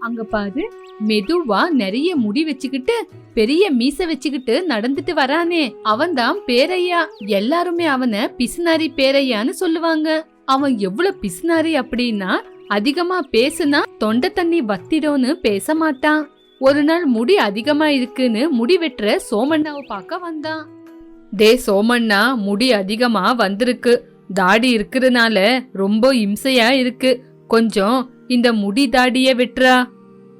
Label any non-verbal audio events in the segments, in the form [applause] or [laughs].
அங்க பாரு மெதுவா நிறைய முடி வச்சுக்கிட்டு பெரிய மீச வச்சுக்கிட்டு நடந்துட்டு வரானே. அவன்தான் பேரையா. எல்லாருமே அவனை பிசுனாரி பேரையான்னு சொல்லுவாங்க. அவன் எவ்வளவு பிசுனாரி அப்படின்னா அதிகமா பேசுனா தொண்டை தண்ணி வத்திடும்னு பேச மாட்டான். ஒரு நாள் முடி அதிகமா இருக்குன்னு முடி வெட்டுற சோமண்ணாவை பார்க்க வந்தான். டே சோமண்ணா முடி அதிகமா வந்திருக்கு. தாடி இருக்கிறதுனால ரொம்ப இம்சையா இருக்கு. கொஞ்சம் இந்த முடி தாடிய வெட்டுறா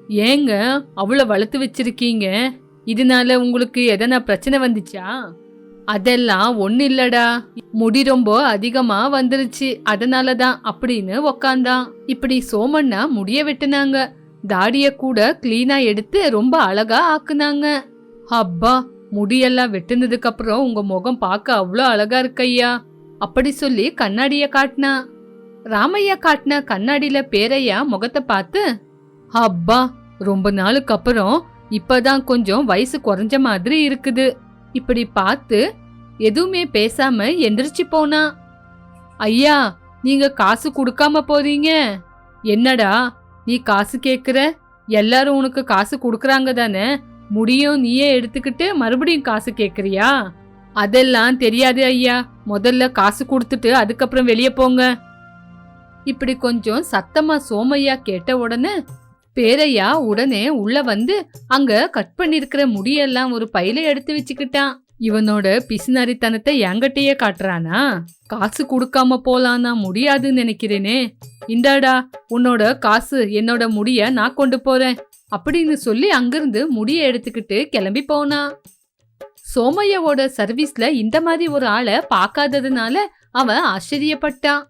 ஏங்க அவ்வளோ வளர்த்து வச்சிருக்கீங்க. இதனால உங்களுக்கு எதனா பிரச்சனை வந்துச்சா? அதெல்லாம் ஒன்றும் இல்லடா. முடி ரொம்ப அதிகமாக வந்துருச்சு. அதனால தான் அப்படின்னு உக்காந்தான். இப்படி சோமண்ணா முடிய வெட்டினாங்க. தாடியை கூட க்ளீனாக எடுத்து ரொம்ப அழகா ஆக்குனாங்க. அப்பா முடியெல்லாம் வெட்டினதுக்கப்புறம் உங்கள் முகம் பார்க்க அவ்வளோ அழகா இருக்கையா அப்படி சொல்லி கண்ணாடியை காட்டினா. ராமையா காட்டின கண்ணாடியில பேரையா முகத்தை பார்த்து அப்பா ரொம்ப நாளுக்கு அப்புறம் இப்பதான் கொஞ்சம் வயசு குறைஞ்ச மாதிரி இருக்குது. இப்படி பார்த்து எதுவுமே பேசாம எந்திரிச்சு போனா? ஐயா நீங்க காசு கொடுக்காம போறீங்க. என்னடா நீ காசு கேக்குற? எல்லாரும் உனக்கு காசு கொடுக்கறாங்க தானே? முடியும் நீயே எடுத்துக்கிட்டு மறுபடியும் காசு கேக்குறியா? அதெல்லாம் தெரியாது ஐயா. முதல்ல காசு கொடுத்துட்டு அதுக்கப்புறம் வெளியே போங்க. இப்படி கொஞ்சம் சத்தமா சோமையா கேட்ட உடனே பேரையா உடனே உள்ள வந்து அங்க கட் பண்ணிருக்கிற முடியெல்லாம் ஒரு பையில எடுத்து வச்சுக்கிட்டான். இவனோட பிசுனரித்தனத்தை என்கிட்டயே காட்டுறானா? காசு கொடுக்காம போலானா முடியாதுன்னு நினைக்கிறேனே. இந்தாடா உன்னோட காசு என்னோட முடிய நான் கொண்டு போறேன். அப்படின்னு சொல்லி அங்கிருந்து முடிய எடுத்துக்கிட்டு கிளம்பி போனா. சோமையாவோட சர்வீஸ்ல இந்த மாதிரி ஒரு ஆளை பார்க்காததுனால அவன் ஆச்சரியப்பட்டான்.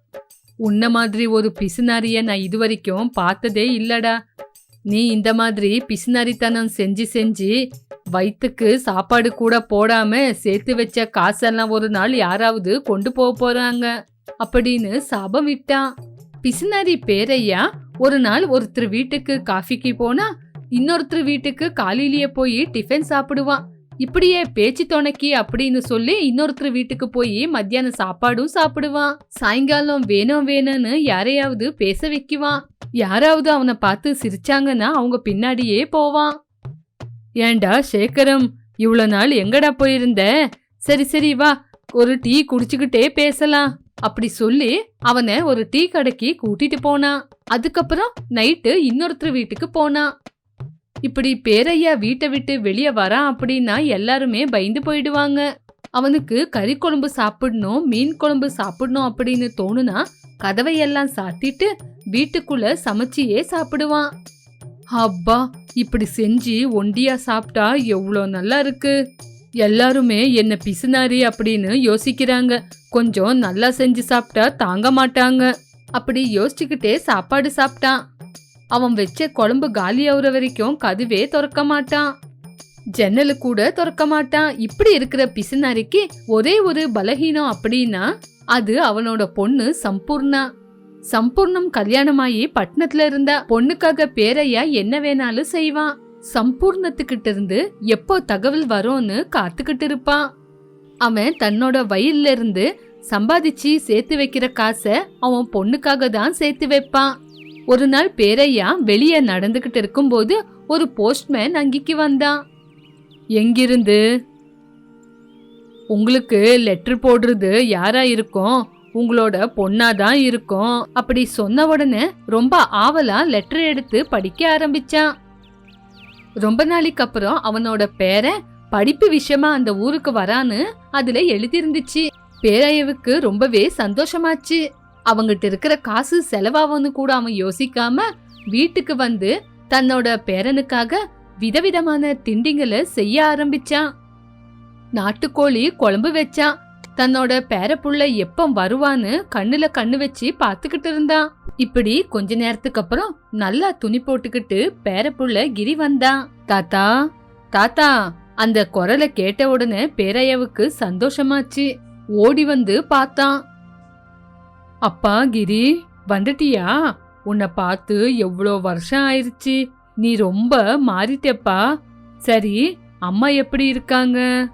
உன்ன மாதிரி ஒரு பிசுனாரிய நான் இதுவரைக்கும் பார்த்ததே இல்லடா. நீ இந்த மாதிரி பிசுனாரித்தனம் செஞ்சு செஞ்சு வயிற்றுக்கு சாப்பாடு கூட போடாம சேர்த்து வச்ச காசெல்லாம் ஒரு நாள் யாராவது கொண்டு போக போறாங்க அப்படின்னு சாபம் விட்டான். பிசுனாரி பேரையா ஒரு நாள் ஒருத்தர் வீட்டுக்கு காஃபிக்கு போனா இன்னொருத்தர் வீட்டுக்கு காலையிலேயே போய் டிஃபன் சாப்பிடுவான். இப்படியே பேச்சு துணைக்கி அப்படின்னு சொல்லி இன்னொருத்தர் வீட்டுக்கு போய் மத்தியானம் சாப்பாடும் சாப்பிடுவான். சாயங்காலம் வேணும் வேணும்னு யாரையாவது பேச வைக்குவான். யாராவது அவனை பார்த்து சிரிச்சாங்கன்னா அவங்க பின்னாடியே போவான். ஏண்டா சேகரம் இவ்வளோ நாள் எங்கடா போயிருந்த? சரி சரி வா ஒரு டீ குடிச்சுக்கிட்டே பேசலாம். அப்படி சொல்லி அவனை ஒரு டீ கடைக்கு கூட்டிட்டு போனான். அதுக்கப்புறம் நைட்டு இன்னொருத்தர் வீட்டுக்கு போனான். இப்படி பேரையா வீட்டை விட்டு வெளியே வரான் அப்படின்னா எல்லாருமே பயந்து போயிடுவாங்க. அவனுக்கு கறி குழம்பு சாப்பிடணும் மீன் குழம்பு சாப்பிடணும் அப்படின்னு தோணுனா கதவையெல்லாம் சாத்திட்டு வீட்டுக்குள்ள சமைச்சியே சாப்பிடுவான். அப்பா இப்படி செஞ்சு ஒண்டியா சாப்பிட்டா எவ்வளோ நல்லா இருக்கு. எல்லாருமே என்ன பிசுனாரி அப்படின்னு யோசிக்கிறாங்க. கொஞ்சம் நல்லா செஞ்சு சாப்பிட்டா தாங்க மாட்டாங்க. அப்படி யோசிச்சுக்கிட்டே சாப்பாடு சாப்பிட்டான். அவன் வச்ச குழம்பு காலி ஆகுற வரைக்கும் கதுவே திறக்க மாட்டான். ஜன்னலு கூட திறக்க மாட்டான். இப்படி இருக்கிற பிசுனாரிக்கு ஒரே ஒரு பலகீனம் அப்படின்னா அது அவனோட பொண்ணு சம்பூர்ணா. சம்பூர்ணம் கல்யாணமாயி பட்டணத்துல இருந்தா பொண்ணுக்காக பேரையா என்ன வேணாலும் செய்வான். சம்பூர்ணத்துக்கிட்ட இருந்து எப்போ தகவல் வரும்னு காத்துக்கிட்டு இருப்பான். அவன் தன்னோட வயல்ல இருந்து சம்பாதிச்சு சேர்த்து வைக்கிற காசை அவன் பொண்ணுக்காக தான் சேர்த்து வைப்பான். ஒரு நாள் பேரையா வெளியே நடந்துகிட்டு இருக்கும்போது ஒரு போஸ்ட்மேன் அங்கிக்கு வந்தான் எங்கிருந்து? உங்களுக்கு லெட்டர் போடுறது யாரா இருக்கும்? உங்களோட பொண்ணா தான் இருக்கும். அப்படி சொன்ன உடனே ரொம்ப ஆவலா லெட்டர் எடுத்து படிக்க ஆரம்பிச்சான் ரொம்ப நாளைக்கு அப்புறம் அவனோட பேரை படிப்பு விஷயமா அந்த ஊருக்கு வரான்னு அதுல எழுதியிருந்துச்சு. பேரையவுக்கு ரொம்பவே சந்தோஷமாச்சு. அவங்கிட்ட இருக்கிற காசு செலவாகும்னு கூட அவன் யோசிக்காம வீட்டுக்கு வந்து தன்னோட பேரனுக்காக விதவிதமான திண்டிங்களை செய்ய ஆரம்பிச்சான். நாட்டுக்கோழி குழம்பு வச்சான். தன்னோட பேரப்புள்ள எப்போ வருவான்னு கண்ணுல கண்ணு வச்சு பார்த்துக்கிட்டு இருந்தான். இப்படி கொஞ்ச நேரத்துக்கு அப்புறம் நல்லா துணி போட்டுக்கிட்டு பேரப்புள்ள கிரி வந்தான். தாத்தா தாத்தா அந்த குரலை கேட்ட உடனே பேரையாவுக்கு சந்தோஷமாச்சு. ஓடி வந்து பார்த்தான். அப்பா கிரி வந்துட்டியா? உன்னை பார்த்து எவ்வளோ வருஷம் ஆயிடுச்சு நீ ரொம்ப மாறிட்டப்பா. சரி அம்மா எப்படி இருக்காங்க?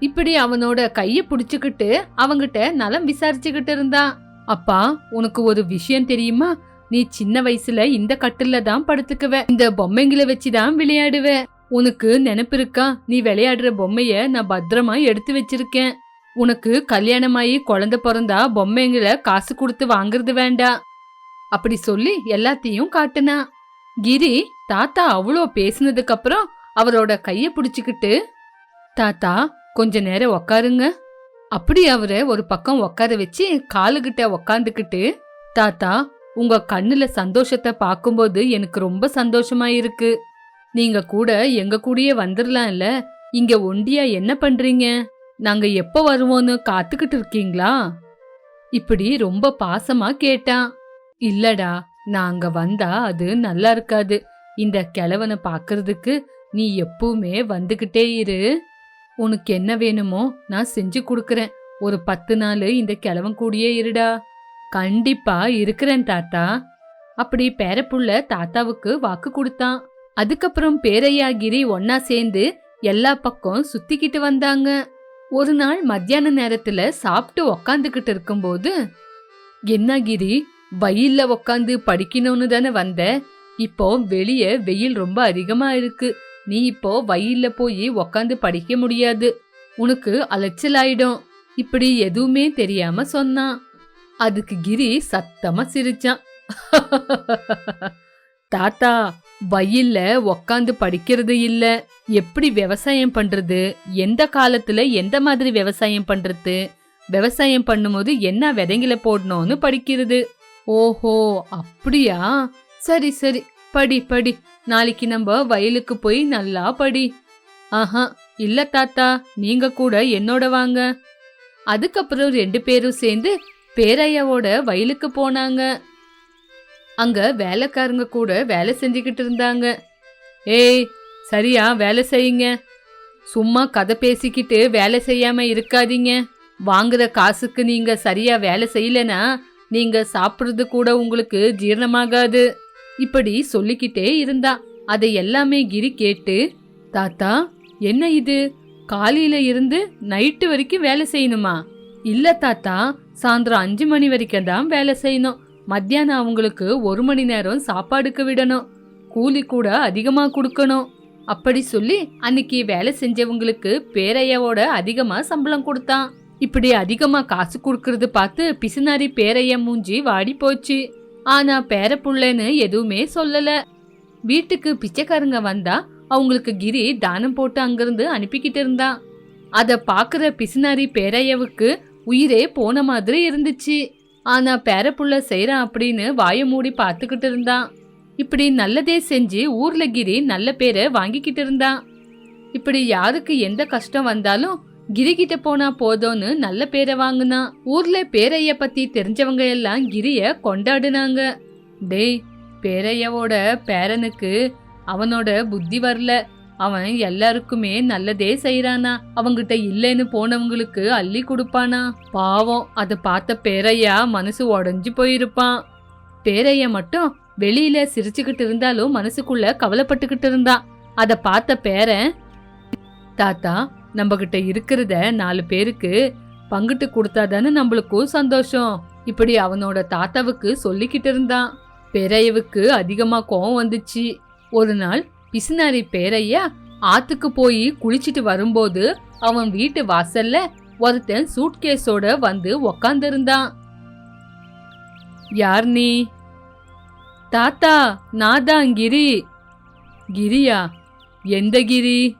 இப்படி அவனோட கையை பிடிச்சிக்கிட்டு அவங்கிட்ட நலம் விசாரிச்சுக்கிட்டு இருந்தான் அப்பா உனக்கு ஒரு விஷயம் தெரியுமா? நீ சின்ன வயசுல இந்த கட்டில தான் படுத்துக்குவ. இந்த பொம்மைங்களை வச்சுதான் விளையாடுவ. உனக்கு நினைப்பு இருக்கா? நீ விளையாடுற பொம்மைய நான் பத்திரமா எடுத்து வச்சிருக்கேன். உனக்கு கல்யாணமாயி குழந்தை பிறந்தா பொம்மைங்களை காசு கொடுத்து வாங்குறது வேண்டாம் அப்படி சொல்லி எல்லாத்தையும் காட்டுனா. கிரி தாத்தா அவ்வளோ பேசினதுக்கு அப்புறம் அவரோட கைய பிடிச்சுக்கிட்டு தாத்தா கொஞ்ச நேரம் உக்காருங்க. அப்படி அவரை ஒரு பக்கம் உட்கார வச்சு காலுகிட்ட உக்காந்துக்கிட்டு தாத்தா உங்க கண்ணுல சந்தோஷத்தை பார்க்கும்போது எனக்கு ரொம்ப சந்தோஷமா இருக்கு நீங்க கூட எங்க கூடயே வந்துடலாம்ல இங்க ஒண்டியா என்ன பண்றீங்க? நாங்க எப்போ வருவோன்னு காத்துக்கிட்டு இருக்கீங்களா? இப்படி ரொம்ப பாசமா கேட்டான். இல்லடா நாங்க வந்தா அது நல்லா இருக்காது. இந்த கிழவனை பாக்குறதுக்கு நீ எப்பவுமே வந்துகிட்டே இரு. உனக்கு என்ன வேணுமோ நான் செஞ்சு கொடுக்குறேன். ஒரு பத்து நாள் இந்த கிழவன் கூடியே இருடா. கண்டிப்பா இருக்கிறேன் தாத்தா. அப்படி பேரப்புள்ள தாத்தாவுக்கு வாக்கு கொடுத்தான். அதுக்கப்புறம் பேரையாகிரி ஒன்னா சேர்ந்து எல்லா பக்கம் சுத்திக்கிட்டு வந்தாங்க. ஒரு நாள் மத்தியான நேரத்துல சாப்பிட்டு உக்காந்துக்கிட்டு இருக்கும்போது என்ன கிரி வெயில்ல உக்காந்து படிக்கணும்னு தானே வந்த? இப்போ வெளியே வெயில் ரொம்ப அதிகமா இருக்கு. நீ இப்போ வெயில்ல போய் உக்காந்து படிக்க முடியாது. உனக்கு அலைச்சல் ஆயிடும் இப்படி எதுவுமே தெரியாம சொன்னான். அதுக்கு கிரி சத்தமா சிரிச்சான். [laughs] தாத்தா வயல்ல உக்காந்து படிக்கிறது இல்ல. எப்படி விவசாயம் பண்றது? எந்த காலத்துல எந்த மாதிரி விவசாயம் பண்றது? விவசாயம் பண்ணும்போது என்ன விதைங்கள போடணும்னு படிக்கிறது. ஓஹோ அப்படியா? சரி சரி. படி படி. நாளைக்கு நம்ம வயலுக்கு போய் நல்லா படி. ஆஹா இல்ல தாத்தா நீங்க கூட என்னோட வாங்க. அதுக்கப்புறம் ரெண்டு பேரும் சேர்ந்து பேரையாவோட வயலுக்கு போனாங்க. அங்க வேலைக்காரங்க கூட வேலை செஞ்சுக்கிட்டு இருந்தாங்க. ஏய் சரியா வேலை செய்யுங்க. சும்மா கதை பேசிக்கிட்டு வேலை செய்யாம இருக்காதீங்க. வாங்குற காசுக்கு நீங்க சரியா வேலை செய்யலனா நீங்க சாப்பிட்றது கூட உங்களுக்கு ஜீரணமாகாது. இப்படி சொல்லிக்கிட்டே இருந்தா. அதை எல்லாமே கிரி கேட்டு தாத்தா என்ன இது? காலையில இருந்து நைட்டு வரைக்கும் வேலை செய்யணுமா? இல்ல தாத்தா சாயந்தரம் அஞ்சு மணி வரைக்கும் தான் வேலை செய்யணும். மத்தியானம் அவங்களுக்கு ஒரு மணி நேரம் சாப்பாடுக்கு விடணும். கூலி கூட அதிகமா கொடுக்கணும். அப்படி சொல்லி அன்னைக்கு வேலை செஞ்சவங்களுக்கு பேரையாவோட அதிகமா சம்பளம் கொடுத்தான். இப்படி அதிகமா காசு கொடுக்கறது பார்த்து பிசுனாரி பேரைய மூஞ்சி வாடி போச்சு. ஆனா பேரப்புள்ளன்னு எதுவுமே சொல்லல. வீட்டுக்கு பிச்சைக்காரங்க வந்தா அவங்களுக்கு கிரி தானம் போட்டு அங்கிருந்து அனுப்பிக்கிட்டு இருந்தான். அதை பார்க்குற பிசுனாரி பேரையவுக்கு உயிரே போன மாதிரி இருந்துச்சு. ஆனா பேரப்புள்ள செய்யறான் அப்படின்னு வாய மூடி பார்த்துக்கிட்டு இருந்தான் இப்படி நல்லதே செஞ்சு ஊர்ல கிரி நல்ல பேரை வாங்கிக்கிட்டு இருந்தான் இப்படி யாருக்கு எந்த கஷ்டம் வந்தாலும் கிரி கிட்ட போனா போதும்னு நல்ல பேரை வாங்கினான் ஊர்ல பேரைய பத்தி தெரிஞ்சவங்க எல்லாம் கிரிய கொண்டாடுனாங்க. டேய் பேரையாவோட பேரனுக்கு அவனோட புத்தி வரல. அவன் எல்லாருக்குமே நல்லதே செய்யறானா அவங்கிட்ட இல்லைன்னு போனவங்களுக்கு அள்ளி கொடுப்பானா. பாவம் அதை பார்த்த பேரையா மனசு உடஞ்சு போயிருப்பான். பேரைய மட்டும் வெளியில சிரிச்சுக்கிட்டு இருந்தாலும் மனசுக்குள்ள கவலைப்பட்டுக்கிட்டு இருந்தான். அதை பார்த்த பேரன் தாத்தா நம்ம கிட்ட இருக்கிறத நாலு பேருக்கு பங்கிட்டு கொடுத்தாதானே நம்மளுக்கும் சந்தோஷம். இப்படி அவனோட தாத்தாவுக்கு சொல்லிக்கிட்டு இருந்தான். பேரையவுக்கு அதிகமாக கோவம் வந்துச்சு. ஒரு நாள் பிசுனாரி பேரையா ஆத்துக்கு போய் குளிச்சிட்டு வரும்போது அவன் வீட்டு வாசல்ல ஒருத்தன் சூட்கேஸோட வந்து உக்காந்துருந்தான். யார் நீ? தாத்தா நான் தான் கிரி. கிரியா? எந்த கிரி?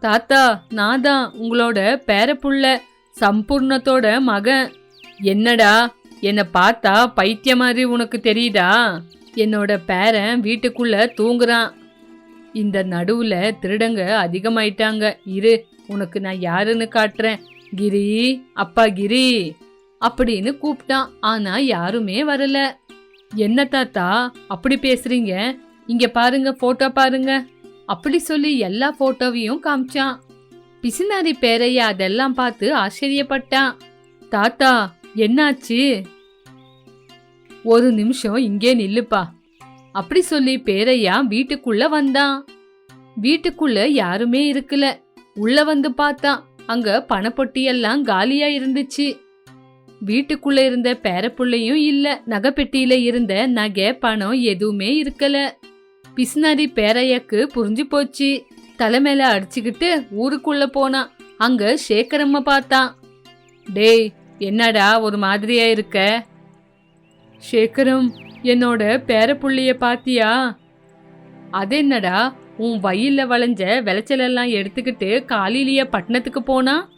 தாத்தா நான் தான் உங்களோட பேரப்புள்ள சம்பூர்ணத்தோட மகன். என்னடா? என்னை பார்த்தா பைத்திய மாதிரி உனக்கு தெரியுதா? என்னோட பேரன் வீட்டுக்குள்ள தூங்குறான். இந்த நடுவுல திருடங்க அதிகமாயிட்டாங்க. இரு உனக்கு நான் யாருன்னு காட்டுறேன். கிரி அப்பா கிரி அப்படின்னு கூப்பிட்டான் ஆனா யாருமே வரல. என்ன தாத்தா அப்படி பேசுறீங்க? இங்க பாருங்க போட்டோ பாருங்க. அப்படி சொல்லி எல்லா போட்டோவையும் காமிச்சான். பிசினாரி பேரைய அதெல்லாம் பார்த்து ஆச்சரியப்பட்டான். தாத்தா என்னாச்சு? ஒரு நிமிஷம் இங்கே நில்லுப்பா. அப்படி சொல்லி பேரையா வீட்டுக்குள்ள வந்தான் வீட்டுக்குள்ள யாருமே இருக்கல. உள்ள வந்து பார்த்தான் அங்க பணப்பொட்டியெல்லாம் காலியா இருந்துச்சு. வீட்டுக்குள்ள இருந்த பேரப்புள்ளையும் இல்ல. நகைப்பெட்டியில இருந்த நகை பணம் எதுவுமே இருக்கல. பிஸ்னாரி பேரையாக்கு புரிஞ்சு போச்சு. தலைமையில அடிச்சுக்கிட்டு ஊருக்குள்ள போனான் அங்க சேகரம்மா பார்த்தான் டேய் என்னடா ஒரு மாதிரியா இருக்க? சேகரம் என்னோட பேரப்புள்ளைய பாத்தியா? அது என்னடா உன் வயல்ல வளைஞ்ச விளைச்சலெல்லாம் எடுத்துக்கிட்டு காலையிலேயே பட்டணத்துக்கு போனா?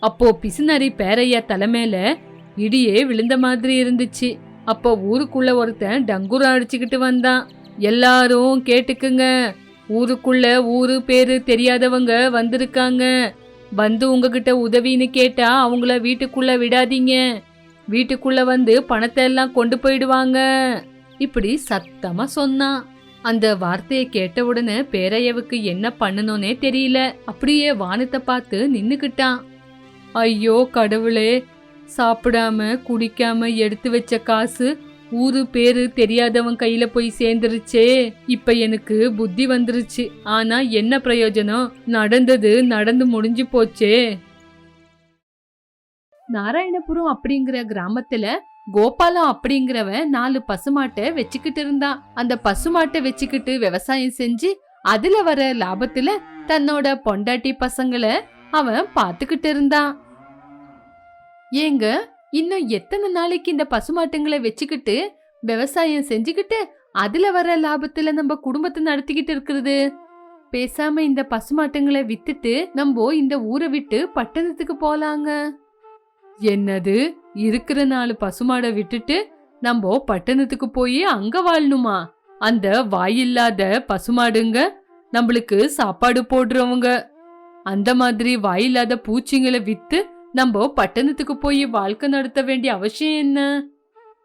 அப்போ பிசுனரி பேரையா தலைமையில இடியே விழுந்த மாதிரி இருந்துச்சு. அப்போ ஊருக்குள்ள ஒருத்தன் டங்குரம் அடிச்சுக்கிட்டு வந்தான். எல்லாரும் கேட்டுக்குங்க. ஊருக்குள்ள ஊரு பேரு தெரியாதவங்க வந்திருக்காங்க. வந்து உங்ககிட்ட உதவின்னு கேட்டா அவங்கள வீட்டுக்குள்ள விடாதீங்க. வீட்டுக்குள்ள வந்து பணத்தை எல்லாம் கொண்டு போயிடுவாங்க. இப்படி சத்தமா சொன்னான் அந்த வார்த்தையை கேட்ட உடனே பேரையவுக்கு என்ன பண்ணணும்னே தெரியல. அப்படியே வானத்தை பார்த்து நின்னுக்கிட்டான். ஐயோ கடவுளே. சாப்பிடாம குடிக்காம எடுத்து வச்ச காசு ஊரு பேரு தெரியாதவன் கையில போய் சேர்ந்துருச்சே. இப்ப எனக்கு புத்தி வந்துருச்சு. ஆனா என்ன பிரயோஜனம்? நடந்தது நடந்து முடிஞ்சு போச்சே. நாராயணபுரம் அப்படிங்கிற கிராமத்துல கோபாலம் அப்படிங்கிறவன் நாலு பசுமாட்டை வச்சுக்கிட்டு இருந்தான். அந்த பசுமாட்டை வச்சுக்கிட்டு விவசாயம் செஞ்சு அதுல வர லாபத்துல தன்னோட பொண்டாட்டி பசங்களை அவன் பாத்துக்கிட்டு இருந்தான். ஏங்க இன்னும் எத்தனை நாளைக்கு இந்த பசுமாட்டுங்களை வச்சுக்கிட்டு விவசாயம் செஞ்சுக்கிட்டு அதுல வர லாபத்துல நம்ம குடும்பத்தை நடத்திக்கிட்டு இருக்கிறது? பேசாம இந்த பசுமாட்டுங்களை வித்துட்டு நம்ம இந்த ஊரை விட்டு பட்டணத்துக்கு போலாங்க. என்னது? இருக்கிற நாலு பசுமாடை விட்டுட்டு நம்ம பட்டணத்துக்கு போய் அங்க வாழணுமா? அந்த வாயில்லாத பசுமாடுங்க நம்மளுக்கு சாப்பாடு போடுறவங்க. அந்த மாதிரி வாயில்லாத பூச்சிங்களை வித்து நம்ம பட்டணத்துக்கு போய் வாழ்க்கை நடத்த வேண்டிய அவசியம் என்ன?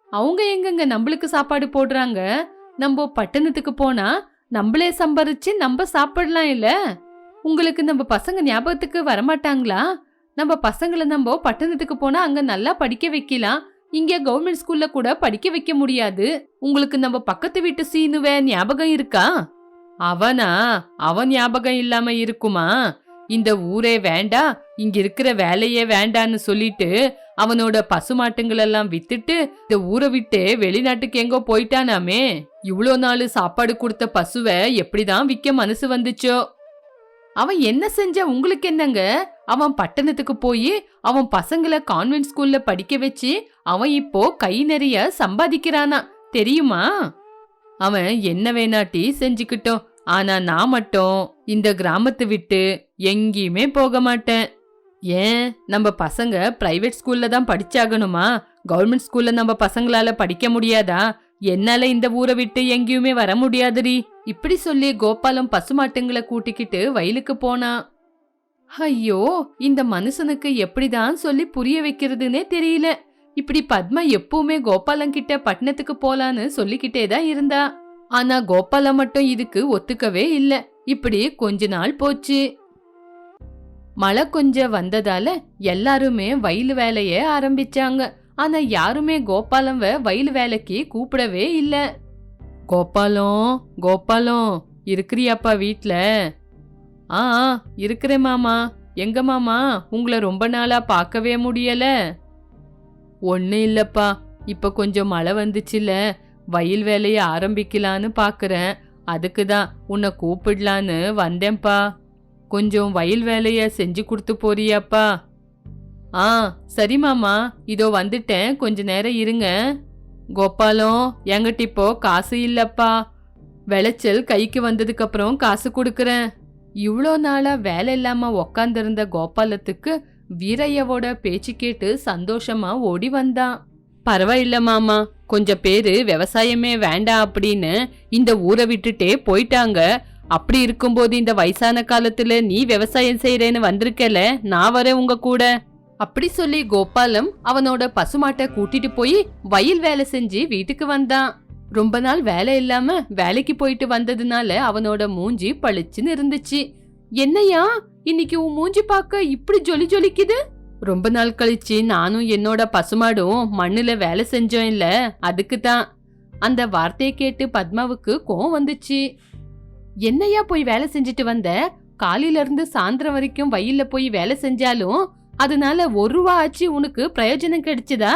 அவங்க எங்கங்க நம்மளுக்கு சாப்பாடு போடுறாங்க? நம்ம பட்டணத்துக்கு போனா நம்மளே சம்பாரிச்சு நம்ம சாப்பிடலாம் இல்ல? உங்களுக்கு நம்ம பசங்க ஞாபகத்துக்கு வரமாட்டாங்களா? நம்ம பசங்களை நம்ம பட்டணத்துக்கு போனா அங்க நல்லா படிக்க வைக்கலாம். இங்க கவர்மெண்ட் ஸ்கூல்ல கூட படிக்க வைக்க முடியாது. உங்களுக்கு நம்ம பக்கத்து வீட்டு சீனுவ ஞாபகம் இருக்கா? அவனா? அவன் ஞாபகம் இல்லாம இருக்குமா? இந்த ஊரே வேண்டா இங்க இருக்கிற வேலையே வேண்டான்னு சொல்லிட்டு அவனோட பசுமாட்டுங்களெல்லாம் வித்துட்டு இந்த ஊரை விட்டு வெளிநாட்டுக்கு எங்கோ போயிட்டானாமே. இவ்வளோ நாள் சாப்பாடு கொடுத்த பசுவை எப்படிதான் விற்க மனசு வந்துச்சோ? அவன் என்ன செஞ்ச உங்களுக்கு என்னங்க? அவன் பட்டணத்துக்கு போய் அவன் பசங்களை கான்வென்ட் ஸ்கூல்ல படிக்க வச்சு அவன் இப்போ கை நிறைய சம்பாதிக்கிறானா தெரியுமா? அவன் என்ன வேணாட்டி செஞ்சுக்கிட்டோம் ஆனா நான் மட்டும் இந்த கிராமத்தை விட்டு எங்கேயுமே போக மாட்டேன். ஏன்? நம்ம பசங்க பிரைவேட் ஸ்கூல்ல தான் படிச்சாகணுமா? கவர்மெண்ட் ஸ்கூல்ல நம்ம பசங்களால படிக்க முடியாதா? என்னால இந்த ஊரை விட்டு எங்கேயுமே வர முடியாதுடி. இப்படி சொல்லி கோபாலம் பசுமாட்டுங்களை கூட்டிக்கிட்டு வயலுக்கு போனான். ஐயோ இந்த மனுஷனுக்கு எப்படிதான் சொல்லி புரிய வைக்கிறதுனே தெரியல. இப்படி பத்மா எப்பவுமே கோபாலன் கிட்ட பட்டணத்துக்கு போலான்னு சொல்லிக்கிட்டே தான் இருந்தா. ஆனா கோபாலம் மட்டும் இதுக்கு ஒத்துக்கவே இல்ல. இப்படி கொஞ்ச நாள் போச்சு. மழை கொஞ்சம் வந்ததால எல்லாருமே வயல் வேலைய ஆரம்பிச்சாங்க. ஆனா யாருமே கோபாலம்வ வயல் வேலைக்கு கூப்பிடவே இல்ல. கோபாலம் கோபாலம் இருக்கிறியாப்பா வீட்ல? ஆ இருக்கிறேன் மாமா. எங்க மாமா? உங்களை ரொம்ப நாளா பார்க்கவே முடியல. ஒன்னும் இல்லப்பா. இப்ப கொஞ்சம் மழை வந்துச்சுல. வயல் வேலையை ஆரம்பிக்கலான்னு பாக்குறேன். அதுக்கு தான் உன்னை கூப்பிடலான்னு வந்தேன்ப்பா. கொஞ்சம் வயல் வேலையை செஞ்சு கொடுத்து போறியாப்பா. ஆ சரி மாமா. இதோ வந்துட்டேன். கொஞ்ச நேரம் இருங்க. கோபாலம் என்கிட்ட இப்போ காசு இல்லப்பா. விளைச்சல் கைக்கு வந்ததுக்கப்புறம் காசு கொடுக்குறேன். இவ்வளோ நாளா வேலை இல்லாம உக்காந்துருந்த கோபாலத்துக்கு வீரையாவோட பேச்சு கேட்டு சந்தோஷமா ஓடி வந்தான். பரவாயில்ல மாமா கொஞ்சம் பேரு விவசாயமே வேண்டாம் அப்படின்னு இந்த ஊரை விட்டுட்டே போயிட்டாங்க. அப்படி இருக்கும்போது இந்த வயசான காலத்துல நீ விவசாயம் செய்யறேன்னு வந்திருக்கல நான் வரேன் உங்க கூட. அப்படி சொல்லி கோபாலம் அவனோட பசுமாட்டை கூட்டிட்டு போய் வயல் வேலை செஞ்சு வீட்டுக்கு வந்தான். ரொம்ப நாள் வேலை இல்லாம வேலைக்கு போயிட்டு வந்ததுனால அவனோட மூஞ்சி பளிச்சுன்னு இருந்துச்சு. என்னையா இன்னைக்கு உன் மூஞ்சி பார்க்க இப்படி ஜொலி ஜொலிக்குது? ரொம்ப நாள் கழிச்சு நானும் என்னோட பசுமாடும் மண்ணுல வேலை செஞ்சோம் இல்ல அதுக்கு தான் அந்த வார்த்தையை கேட்டு பத்மாவுக்கு கோவம் வந்துச்சு. என்னையா போய் வேலை செஞ்சுட்டு வந்த? காலையில இருந்து சாயந்தரம் வரைக்கும் வயல்ல போய் வேலை செஞ்சாலும் அதனால ஒரு ரூபா ஆச்சு உனக்கு பிரயோஜனம் கிடைச்சதா?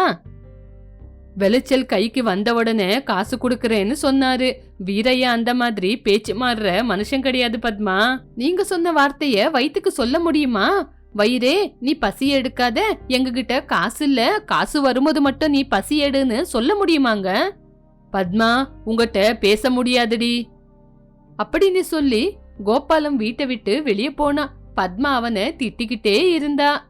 விளைச்சல் கைக்கு வந்த உடனே காசு கொடுக்கறேன்னு சொன்னாரு. வீரையா அந்த மாதிரி பேச்சு மாறுற மனுஷன் கிடையாது பத்மா. நீங்க சொன்ன வார்த்தைய வயிற்றுக்கு சொல்ல முடியுமா? வயிறே நீ பசி எடுக்காத. எங்ககிட்ட காசு இல்ல. காசு வரும்போது மட்டும் நீ பசி எடுன்னு சொல்ல முடியுமாங்க? பத்மா உங்ககிட்ட பேச முடியாதுடி. அப்படின்னு சொல்லி கோபாலம் வீட்டை விட்டு வெளியே போனா. பத்மா அவனை திட்டிக்கிட்டே இருந்தா.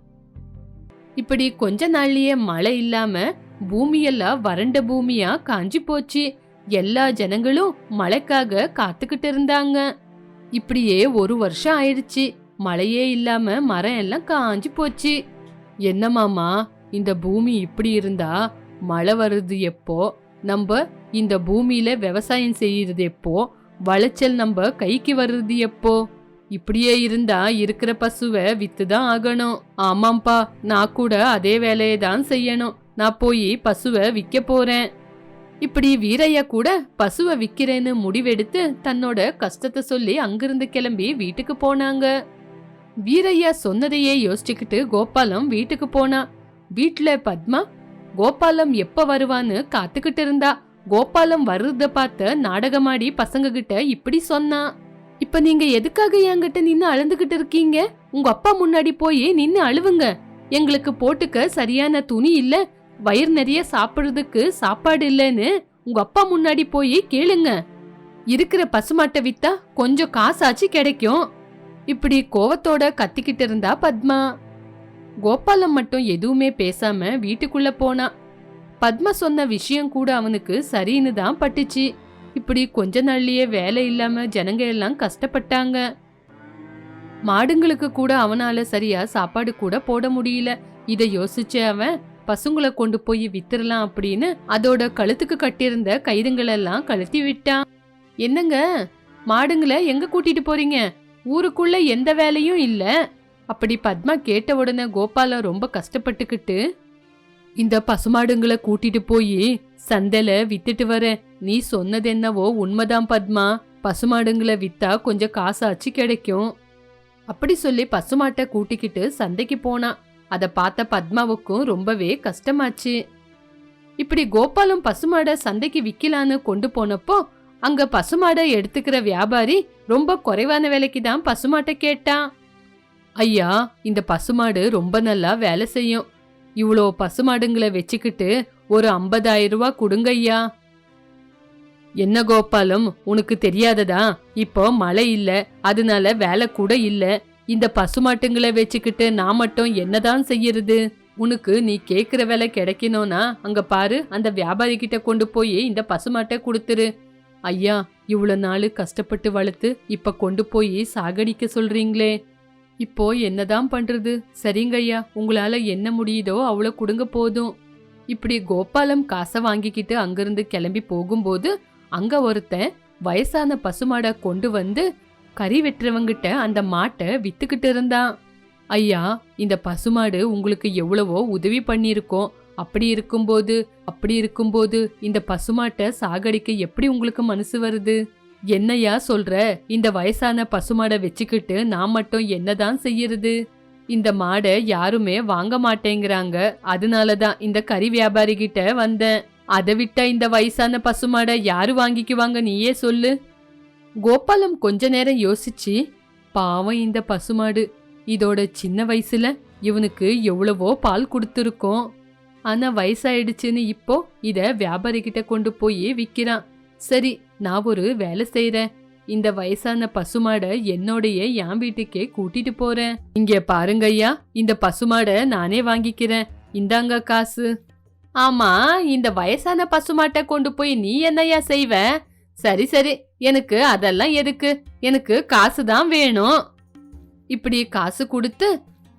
இப்படி கொஞ்ச நாள்லயே மழை இல்லாம பூமியெல்லாம் வறண்ட பூமியா காஞ்சி போச்சு. எல்லா ஜனங்களும் மழைக்காக காத்துக்கிட்டு இருந்தாங்க. இப்படியே ஒரு வருஷம் ஆயிடுச்சு. மழையே இல்லாம மரம் எல்லாம் காஞ்சி போச்சு. என்ன மாமா இந்த பூமி இப்படி இருந்தா மழை வருது எப்போ? நம்ம இந்த பூமியில விவசாயம் செய்யறது எப்போ? வளைச்சல் நம்ம கைக்கு வர்றது எப்போ? இப்படியே இருந்தா இருக்கிற பசுவை வித்து தான் ஆகணும். ஆமாம்பா நான் கூட அதே வேலையை தான் செய்யணும். நான் போய் பசுவை விற்க போறேன். இப்படி வீரையா கூட பசுவை விக்கிறேன்னு முடிவெடுத்து தன்னோட கஷ்டத்தை சொல்லி அங்கிருந்து கிளம்பி வீட்டுக்கு போனாங்க. வீரையா சொன்னதையே யோசிச்சுக்கிட்டு கோபாலம் வீட்டுக்கு போனா. வீட்டுல பத்மா கோபாலம் எப்ப வருவான்னு காத்துக்கிட்டு இருந்தா. கோபாலம் வர்றத பார்த்த நாடகமாடி பசங்க கிட்ட இப்படி சொன்னா. இப்ப நீங்க எதுக்காக என்கிட்ட நின்னு அழுந்துகிட்டு இருக்கீங்க? உங்க அப்பா முன்னாடி போய் நின்னு அழுவுங்க. எங்களுக்கு போட்டுக்க சரியான துணி இல்ல. வயிறு நிறைய சாப்பிடுறதுக்கு சாப்பாடு இல்லைன்னு உங்க அப்பா முன்னாடி போய் கேளுங்க. இருக்கிற பசுமாட்டை வித்தா கொஞ்சம் காசாச்சு கிடைக்கும். இப்படி கோவத்தோட கத்திக்கிட்டு இருந்தா பத்மா. கோபாலம் மட்டும் எதுவுமே பேசாம வீட்டுக்குள்ள போனா. பத்மா சொன்ன விஷயம் கூட அவனுக்கு சரின்னு தான் பட்டுச்சு. இப்படி கொஞ்ச நாள்லயே வேலை இல்லாம ஜனங்க எல்லாம் கஷ்டப்பட்டாங்க. மாடுங்களுக்கு கூட அவனால சரியா சாப்பாடு கூட போட முடியல. இதை யோசிச்ச அவன் பசுங்களை கொண்டு போய் வித்துரலாம் அப்படின்னு அதோட கழுத்துக்கு கட்டியிருந்த கயிறுங்களெல்லாம் கழுத்தி விட்டான் என்னங்க? மாடுங்களை எங்க கூட்டிட்டு போறீங்க? ஊருக்குள்ள எந்த வேலையும் இல்ல. அப்படி பத்மா கேட்ட உடனே கோபால ரொம்ப கஷ்டப்பட்டுக்கிட்டு இந்த பசுமாடுங்களை கூட்டிட்டு போய் சந்தையில வித்துட்டு வரேன் நீ சொன்னது என்னவோ உண்மைதான் பத்மா. பசுமாடுங்களை வித்தா கொஞ்சம் காசாச்சு கிடைக்கும். அப்படி சொல்லி பசுமாட்டை கூட்டிக்கிட்டு சந்தைக்கு போனான் அத பார்த்த பத்மாவுக்கும் ரொம்பவே கஷ்டமாச்சு. இப்படி கோபாலம் பசுமாடை சந்தைக்கு விக்கலான்னு கொண்டு போனப்போ அங்க பசுமாடை எடுத்துக்கிற வியாபாரி ரொம்ப குறைவான விலைக்கு தான் பசுமாட்டை கேட்டான். ஐயா இந்த பசுமாடு ரொம்ப நல்லா வேலை செய்யும். இவ்வளோ பசுமாடுங்களை வச்சுக்கிட்டு ஒரு ஐம்பதாயிரம் ரூபா கொடுங்க ஐயா. என்ன கோபாலம் உனக்கு தெரியாததா? இப்போ மழை இல்ல அதனால வேலை கூட இல்லை. இந்த பசுமாட்டுங்களை வச்சுக்கிட்டு நான் மட்டும் என்னதான் செய்யறது? உனக்கு நீ கேட்குற வேலை கிடைக்கணும்னா அங்க பாரு அந்த வியாபாரி கிட்ட கொண்டு போய் இந்த பசுமாட்டை கொடுத்துரு. ஐயா இவ்வளோ நாள் கஷ்டப்பட்டு வளர்த்து இப்ப கொண்டு போய் சாகடிக்க சொல்றீங்களே. இப்போ என்னதான் பண்றது? சரிங்க ஐயா உங்களால என்ன முடியுதோ அவ்வளோ கொடுங்க போதும். இப்படி கோபாலம் காசை வாங்கிக்கிட்டு அங்கிருந்து கிளம்பி போகும்போது அங்க ஒருத்தன் வயசான பசுமாடை கொண்டு வந்து கறி வெட்டுறவங்கிட்ட அந்த மாட்டை வித்துக்கிட்டு இருந்தான். ஐயா இந்த பசுமாடு உங்களுக்கு எவ்வளவோ உதவி பண்ணியிருக்கோம். அப்படி இருக்கும்போது அப்படி இருக்கும்போது இந்த பசுமாட்டை சாகடிக்க எப்படி உங்களுக்கு மனசு வருது? என்னையா சொல்ற? இந்த வயசான பசுமாடை வச்சுக்கிட்டு நான் மட்டும் என்னதான் செய்யறது? இந்த மாடை யாருமே வாங்க மாட்டேங்கிறாங்க. அதனால தான் இந்த கறி வியாபாரி கிட்ட வந்தேன். அதை விட்டா இந்த வயசான பசுமாடை யாரு வாங்கிக்குவாங்க நீயே சொல்லு. கோபாலம் கொஞ்ச நேரம் யோசிச்சு பாவம் இந்த பசுமாடு. இதோட சின்ன வயசுல இவனுக்கு எவ்வளவோ பால் கொடுத்துருக்கோம். ஆனா வயசாயிடுச்சுன்னு இப்போ இத வியாபாரிகிட்ட கொண்டு போய் விக்கிறான். சரி நான் ஒரு வேலை செய்யறேன் இந்த வயசான பசுமாடை என்னோடைய என் வீட்டுக்கே கூட்டிட்டு போறேன். இங்க பாருங்க ஐயா இந்த பசுமாடை நானே வாங்கிக்கிறேன். இந்தாங்க காசு. ஆமா இந்த வயசான பசுமாட்டை கொண்டு போய் நீ என்னையா செய்வ? சரி சரி எனக்கு அதெல்லாம் எதுக்கு? எனக்கு காசு தான் வேணும். இப்படி காசு கொடுத்து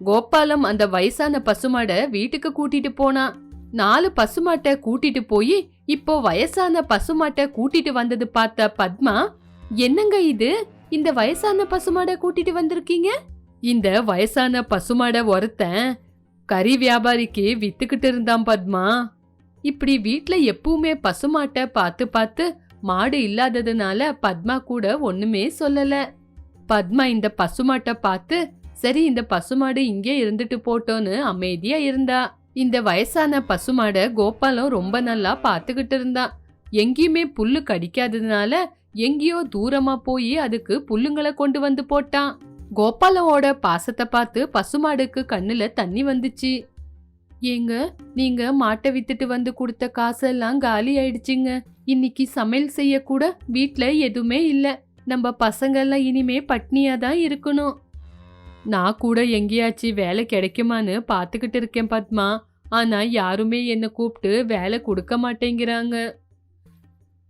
கோபாலம் அந்த வயசான பசுமாடை வீட்டுக்கு கூட்டிட்டு போனான் நாலு பசுமாட்டை கூட்டிட்டு போய் இப்போ வயசான பசுமாட்டை கூட்டிட்டு வந்தது பார்த்த பத்மா என்னங்க இது? இந்த வயசான பசுமாடை கூட்டிட்டு வந்திருக்கீங்க? இந்த வயசான பசுமாடை ஒருத்தன் கறி வியாபாரிக்கு வித்துக்கிட்டு இருந்தான் பத்மா. இப்படி வீட்ல எப்பவுமே பசுமாட்டை பார்த்து பார்த்து மாடு இல்லாததுனால பத்மா கூட ஒண்ணுமே சொல்லல. பத்மா இந்த பசுமாட்டை பார்த்து சரி இந்த பசுமாடு இங்கே இருந்துட்டு போட்டோன்னு அமைதியா இருந்தா. இந்த வயசான பசுமாடை கோபாலம் ரொம்ப நல்லா பார்த்துக்கிட்டு இருந்தான் எங்கேயுமே புல்லு கடிக்காததுனால எங்கேயோ தூரமா போய் அதுக்கு புல்லுங்களை கொண்டு வந்து போட்டான். கோபாலோட பாசத்தை பார்த்து பசுமாடுக்கு கண்ணுல தண்ணி வந்துச்சு. ஏங்க நீங்க மாட்டை வித்துட்டு வந்து கொடுத்த காசெல்லாம் காலி ஆயிடுச்சுங்க. இன்னைக்கு சமையல் செய்ய கூட வீட்ல எதுவுமே இல்லை. நம்ம பசங்கள்லாம் இனிமே பட்னியாக தான் இருக்கணும். நான் கூட எங்கேயாச்சும் வேலை கிடைக்குமான்னு பார்த்துக்கிட்டு இருக்கேன் பத்மா. ஆனால் யாருமே என்னை கூப்பிட்டு வேலை கொடுக்க மாட்டேங்கிறாங்க.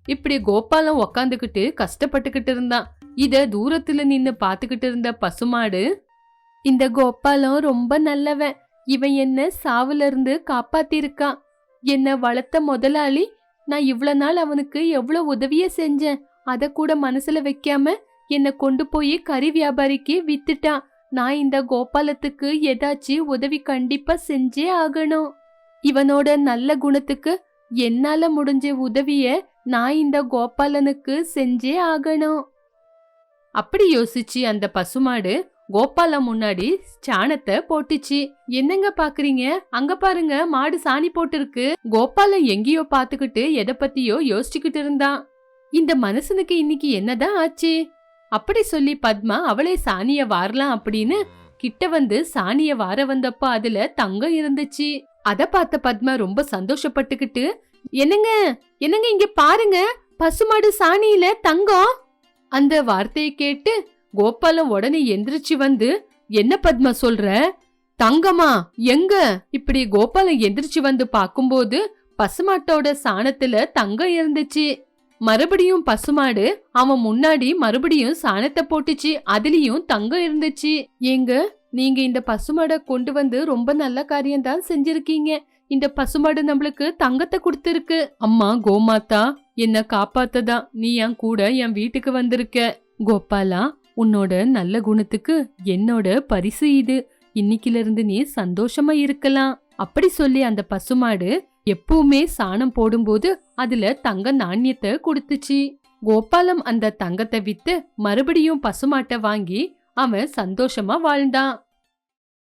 இப்படி கோபாலம் உக்காந்துக்கிட்டு கஷ்டப்பட்டுக்கிட்டு இருந்தான். இதை தூரத்தில் நின்று பார்த்துக்கிட்டு இருந்த பசுமாடு இந்த கோபாலம் ரொம்ப நல்லவன். இவன் என்ன சாவுல இருந்து காப்பாத்திருக்கான். என்ன வளர்த்த முதலாளி நான் இவ்வளோ நாள் அவனுக்கு எவ்வளோ உதவியை செஞ்சேன். அதை கூட மனசுல வைக்காம என்னை கொண்டு போய் கறி வியாபாரிக்கு வித்துட்டான். நான் இந்த கோபாலத்துக்கு ஏதாச்சும் உதவி கண்டிப்பா செஞ்சே ஆகணும். இவனோட நல்ல குணத்துக்கு என்னால முடிஞ்ச உதவிய நான் இந்த கோபாலனுக்கு செஞ்சே ஆகணும். அப்படி யோசிச்சு அந்த பசுமாடு கோபாலம் முன்னாடி சாணத்தை போட்டுச்சு. என்னங்க பாக்குறீங்க? அங்க பாருங்க மாடு சாணி போட்டிருக்கு. கோபாலம் எங்கேயோ பாத்துக்கிட்டு எதை பத்தியோ யோசிச்சுக்கிட்டு இருந்தான். இந்த மனுஷனுக்கு இன்னைக்கு என்னதான் ஆச்சு? அப்படி சொல்லி பத்மா அவளே சாணிய வாரலாம் அப்படின்னு கிட்ட வந்து சாணிய வார வந்தப்ப அதுல தங்கம் இருந்துச்சு. அத பார்த்த பத்மா ரொம்ப சந்தோஷப்பட்டுக்கிட்டு என்னங்க? என்னங்க இங்க பாருங்க பசுமாடு சாணியில தங்கம்? அந்த வார்த்தையை கேட்டு கோபாலம் உடனே எந்திரிச்சு வந்து என்ன பத்மா சொல்ற? தங்கமா எங்க? இப்படி கோபாலம் எந்திரிச்சு வந்து பாக்கும்போது பசுமாட்டோட சாணத்துல தங்கம் இருந்துச்சு. மறுபடியும் பசுமாடு அவன் முன்னாடி மறுபடியும் சாணத்தை போட்டுச்சு அதுலயும் தங்கம் இருந்துச்சு. ஏங்க நீங்க இந்த பசுமாடை கொண்டு வந்து ரொம்ப நல்ல காரியம் தான் செஞ்சிருக்கீங்க. இந்த பசுமாடு நம்மளுக்கு தங்கத்தை கொடுத்துருக்கு. அம்மா கோமாத்தா என்ன காப்பாத்ததா நீ என் கூட என் வீட்டுக்கு வந்திருக்க. கோபாலா உன்னோட நல்ல குணத்துக்கு என்னோட பரிசு இது. இன்னைக்குல இருந்து நீ சந்தோஷமா இருக்கலாம். அப்படி சொல்லி அந்த பசுமாடு எப்பவுமே சாணம் போடும்போது அதுல தங்க நாணயத்தை கொடுத்துச்சு. கோபாலம் அந்த தங்கத்தை வித்து மறுபடியும் பசுமாட்டை வாங்கி அவன் சந்தோஷமா வாழ்ந்தான்.